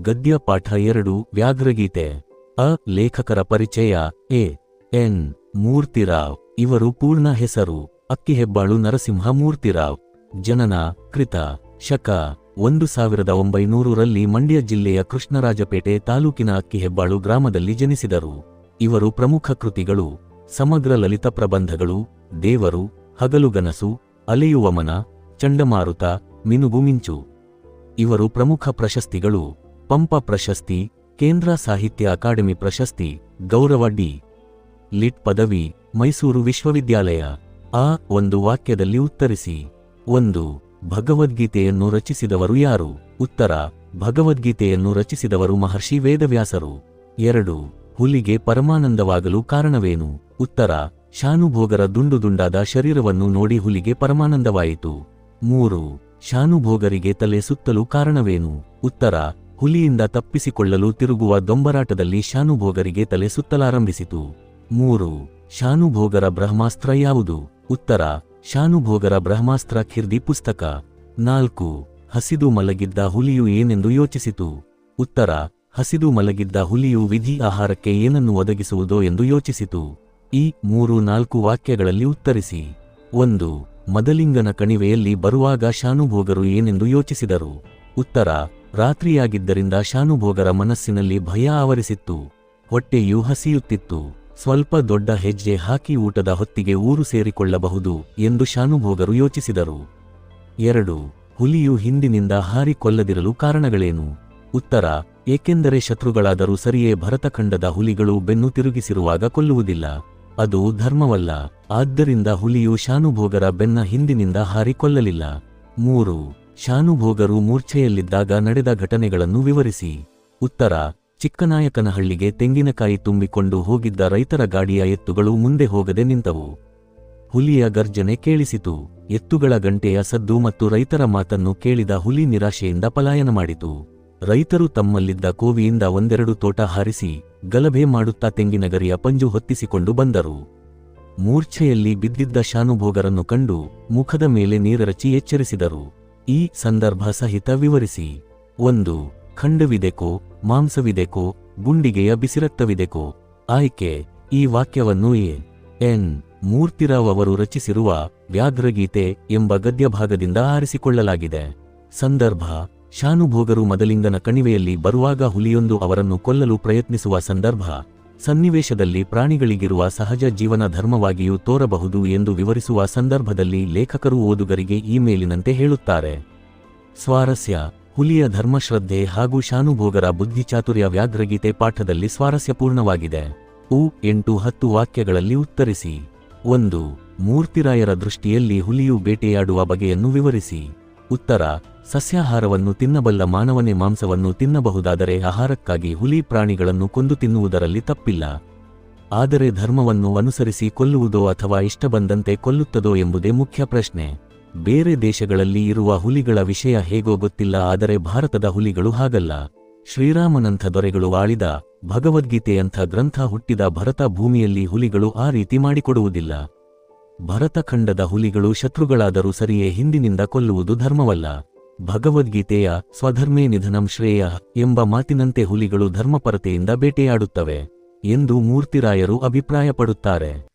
ಗದ್ಯ ಪಾಠ ಎರಡು, ವ್ಯಾಘ್ರಗೀತೆ. ಅ, ಲೇಖಕರ ಪರಿಚಯ. A, N, Murthyrao. ಇವರು ಪೂರ್ಣ ಹೆಸರು. ಅಕ್ಕಿಹೆಬ್ಬಾಳು ನರಸಿಂಹ ಮೂರ್ತಿರಾವ್ ಜನನ, ಕೃತ. ಶಕ, ಒಂದು ಸಾವಿರದ ಒಂಬೈನೂರರಲ್ಲಿ ಮಂಡ್ಯ ಜಿಲ್ಲೆಯ ಕೃಷ್ಣರಾಜಪೇಟೆ ತಾಲೂಕಿನ ಅಕ್ಕಿಹೆಬ್ಬಾಳು ಗ್ರಾಮದಲ್ಲಿ ಜನಿಸಿದರು. ಇವರು ಪ್ರಮುಖ ಕೃತಿಗಳು. ಸಮಗ್ರ ಲಲಿತ ಪ್ರಬಂಧಗಳು. ದೇವರು ಹಗಲುಗನಸು ಅಲೆಯುವ ಮನ, ಚಂಡಮಾರುತ ಮಿನುಗುಮಿಂಚು ಇವರು ಪ್ರಮುಖ ಪ್ರಶಸ್ತಿಗಳು. ಪಂಪ ಪ್ರಶಸ್ತಿ, ಕೇಂದ್ರ ಸಾಹಿತ್ಯ ಅಕಾಡೆಮಿ ಪ್ರಶಸ್ತಿ, ಗೌರವ ಡಿ. ಲಿಟ್ ಪದವಿ, ಮೈಸೂರು ವಿಶ್ವವಿದ್ಯಾಲಯ. ಆ ಒಂದು ವಾಕ್ಯದಲ್ಲಿ ಉತ್ತರಿಸಿ. ಒಂದು, ಭಗವದ್ಗೀತೆಯನ್ನು ರಚಿಸಿದವರು ಯಾರು? ಉತ್ತರ, ಭಗವದ್ಗೀತೆಯನ್ನು ರಚಿಸಿದವರು ಮಹರ್ಷಿ ವೇದವ್ಯಾಸರು. ಎರಡು, ಹುಲಿಗೆ ಪರಮಾನಂದವಾಗಲು ಕಾರಣವೇನು? ಉತ್ತರ, ಶಾನುಭೋಗರ ದುಂಡು ದುಂಡಾದ ಶರೀರವನ್ನು ನೋಡಿ ಹುಲಿಗೆ ಪರಮಾನಂದವಾಯಿತು. ಮೂರು, ಶಾನುಭೋಗರಿಗೆ ತಲೆ ಸುತ್ತಲು ಕಾರಣವೇನು? ಉತ್ತರ ಹುಲಿಯಿಂದ ತಪ್ಪಿಸಿಕೊಳ್ಳಲು ತಿರುಗುವ ದೊಂಬರಾಟದಲ್ಲಿ ಶಾನುಭೋಗರಿಗೆ ತಲೆ ಸುತ್ತಲಾರಂಭಿಸಿತು. ಮೂರು, ಶಾನುಭೋಗರ ಬ್ರಹ್ಮಾಸ್ತ್ರ ಯಾವುದು? ಉತ್ತರ, ಶಾನುಭೋಗರ ಬ್ರಹ್ಮಾಸ್ತ್ರ ಖಿರ್ದಿ ಪುಸ್ತಕ. ನಾಲ್ಕು, ಹಸಿದು ಮಲಗಿದ್ದ ಹುಲಿಯು ಏನೆಂದು ಯೋಚಿಸಿತು? ಉತ್ತರ, ಹಸಿದು ಮಲಗಿದ್ದ ಹುಲಿಯು ವಿಧಿ ಆಹಾರಕ್ಕೆ ಏನನ್ನು ಒದಗಿಸುವುದೋ ಎಂದು ಯೋಚಿಸಿತು. ಈ ಮೂರು ನಾಲ್ಕು ವಾಕ್ಯಗಳಲ್ಲಿ ಉತ್ತರಿಸಿ. ಒಂದು, ಮದಲಿಂಗನ ಕಣಿವೆಯಲ್ಲಿ ಬರುವಾಗ ಶಾನುಭೋಗರು ಏನೆಂದು ಯೋಚಿಸಿದರು? ಉತ್ತರ ರಾತ್ರಿಯಾಗಿದ್ದರಿಂದ ಶಾನುಭೋಗರ ಮನಸ್ಸಿನಲ್ಲಿ ಭಯ ಆವರಿಸಿತ್ತು. ಹೊಟ್ಟೆಯು ಹಸಿಯುತ್ತಿತ್ತು. ಸ್ವಲ್ಪ ದೊಡ್ಡ ಹೆಜ್ಜೆ ಹಾಕಿ ಊಟದ ಹೊತ್ತಿಗೆ ಊರು ಸೇರಿಕೊಳ್ಳಬಹುದು ಎಂದು ಶಾನುಭೋಗರು ಯೋಚಿಸಿದರು. ಎರಡು, ಹುಲಿಯು ಹಿಂದಿನಿಂದ ಹಾರಿ ಕೊಲ್ಲದಿರಲು ಕಾರಣಗಳೇನು? ಉತ್ತರ, ಏಕೆಂದರೆ ಶತ್ರುಗಳಾದರೂ ಸರಿಯೇ ಭರತಖಂಡದ ಹುಲಿಗಳು ಬೆನ್ನು ತಿರುಗಿಸಿರುವಾಗ ಕೊಲ್ಲುವುದಿಲ್ಲ. ಅದು ಧರ್ಮವಲ್ಲ, ಆದ್ದರಿಂದ ಹುಲಿಯು ಶಾನುಭೋಗರ ಬೆನ್ನ ಹಿಂದಿನಿಂದ ಹಾರಿ ಕೊಲ್ಲಲಿಲ್ಲ ಮೂರು ಶಾನುಭೋಗರು ಮೂರ್ಛೆಯಲ್ಲಿದ್ದಾಗ ನಡೆದ ಘಟನೆಗಳನ್ನು ವಿವರಿಸಿ. ಉತ್ತರ, ಚಿಕ್ಕನಾಯಕನಹಳ್ಳಿಗೆ ತೆಂಗಿನಕಾಯಿ ತುಂಬಿಕೊಂಡು ಹೋಗಿದ್ದ ರೈತರ ಗಾಡಿಯ ಎತ್ತುಗಳು ಮುಂದೆ ಹೋಗದೆ ನಿಂತವು. ಹುಲಿಯ ಗರ್ಜನೆ ಕೇಳಿಸಿತು. ಎತ್ತುಗಳ ಗಂಟೆಯ ಸದ್ದು ಮತ್ತು ರೈತರ ಮಾತನ್ನು ಕೇಳಿದ ಹುಲಿ ನಿರಾಶೆಯಿಂದ ಪಲಾಯನ ಮಾಡಿತು. ರೈತರು ತಮ್ಮಲ್ಲಿದ್ದ ಕೋವಿಯಿಂದ ಒಂದೆರಡು ತೋಟ ಹಾರಿಸಿ, ಗಲಭೆ ಮಾಡುತ್ತಾ ತೆಂಗಿನಗರಿಯ ಪಂಜು ಹೊತ್ತಿಸಿಕೊಂಡು ಬಂದರು. ಮೂರ್ಛೆಯಲ್ಲಿ ಬಿದ್ದಿದ್ದ ಶಾನುಭೋಗರನ್ನು ಕಂಡು ಮುಖದ ಮೇಲೆ ನೀರರಚಿ ಎಚ್ಚರಿಸಿದರು. ಈ ಸಂದರ್ಭ ಸಹಿತ ವಿವರಿಸಿ. ಒಂದು, ಖಂಡವಿದೆಕೋ, ಮಾಂಸವಿದೆಕೋ, ಗುಂಡಿಗೆಯ ಬಿಸಿರಕ್ತವಿದೆಕೋ ಆಯ್ಕೆ, ಈ ವಾಕ್ಯವನ್ನು ಎ. ಎನ್. ಮೂರ್ತಿರಾವ್ ಅವರು ರಚಿಸಿರುವ ವ್ಯಾಘ್ರಗೀತೆ ಎಂಬ ಗದ್ಯಭಾಗದಿಂದ ಆರಿಸಿಕೊಳ್ಳಲಾಗಿದೆ. ಸಂದರ್ಭ, ಶಾನುಭೋಗರು ಮದಲಿಂಗನ ಕಣಿವೆಯಲ್ಲಿ ಬರುವಾಗ ಹುಲಿಯೊಂದು ಅವರನ್ನು ಕೊಲ್ಲಲು ಪ್ರಯತ್ನಿಸುವ ಸಂದರ್ಭ. ಸನ್ನಿವೇಶದಲ್ಲಿ ಪ್ರಾಣಿಗಳಿಗಿರುವ ಸಹಜ ಜೀವನ ಧರ್ಮವಾಗಿಯೂ ತೋರಬಹುದು ಎಂದು ವಿವರಿಸುವ ಸಂದರ್ಭದಲ್ಲಿ ಲೇಖಕರು ಓದುಗರಿಗೆ ಈ ಮೇಲಿನಂತೆ ಹೇಳುತ್ತಾರೆ. ಸ್ವಾರಸ್ಯ, ಹುಲಿಯ ಧರ್ಮಶ್ರದ್ಧೆ ಹಾಗೂ ಶಾನುಭೋಗರ ಬುದ್ಧಿಚಾತುರ್ಯ ವ್ಯಾಘ್ರಗೀತೆ ಪಾಠದಲ್ಲಿ ಸ್ವಾರಸ್ಯಪೂರ್ಣವಾಗಿದೆ. ಉ, ಎಂಟು, ಹತ್ತು ವಾಕ್ಯಗಳಲ್ಲಿ ಉತ್ತರಿಸಿ. ಒಂದು, ಮೂರ್ತಿರಾಯರ ದೃಷ್ಟಿಯಲ್ಲಿ ಹುಲಿಯು ಬೇಟೆಯಾಡುವ ಬಗೆಯನ್ನು ವಿವರಿಸಿ. ಉತ್ತರ, ಸಸ್ಯಾಹಾರವನ್ನು ತಿನ್ನಬಲ್ಲ ಮಾನವನೇ ಮಾಂಸವನ್ನು ತಿನ್ನಬಹುದಾದರೆ ಆಹಾರಕ್ಕಾಗಿ ಹುಲಿ ಪ್ರಾಣಿಗಳನ್ನು ಕೊಂದು ತಿನ್ನುವುದರಲ್ಲಿ ತಪ್ಪಿಲ್ಲ. ಆದರೆ ಧರ್ಮವನ್ನು ಅನುಸರಿಸಿ ಕೊಲ್ಲುವುದೋ ಅಥವಾ ಇಷ್ಟ ಬಂದಂತೆ ಕೊಲ್ಲುತ್ತದೋ ಎಂಬುದೇ ಮುಖ್ಯ ಪ್ರಶ್ನೆ. ಬೇರೆ ದೇಶಗಳಲ್ಲಿ ಇರುವ ಹುಲಿಗಳ ವಿಷಯ ಹೇಗೋ ಗೊತ್ತಿಲ್ಲ, ಆದರೆ ಭಾರತದ ಹುಲಿಗಳು ಹಾಗಲ್ಲ. ಶ್ರೀರಾಮನಂಥ ದೊರೆಗಳು ಆಳಿದ ಭಗವದ್ಗೀತೆಯಂಥ ಗ್ರಂಥ ಹುಟ್ಟಿದ ಭರತ ಭೂಮಿಯಲ್ಲಿ ಹುಲಿಗಳು ಆ ರೀತಿ ಮಾಡಿಕೊಡುವುದಿಲ್ಲ. ಭರತಖಂಡದ ಹುಲಿಗಳು ಶತ್ರುಗಳಾದರೂ ಸರಿಯೇ ಹಿಂದಿನಿಂದ ಕೊಲ್ಲುವುದು ಧರ್ಮವಲ್ಲ. ಭಗವದ್ಗೀತೆಯ ಸ್ವಧರ್ಮೇ ನಿಧನಂ ಶ್ರೇಯ ಎಂಬ ಮಾತಿನಂತೆ ಹುಲಿಗಳು ಧರ್ಮಪರತೆಯಿಂದ ಬೇಟೆಯಾಡುತ್ತವೆ ಎಂದು ಮೂರ್ತಿರಾಯರು ಅಭಿಪ್ರಾಯಪಡುತ್ತಾರೆ.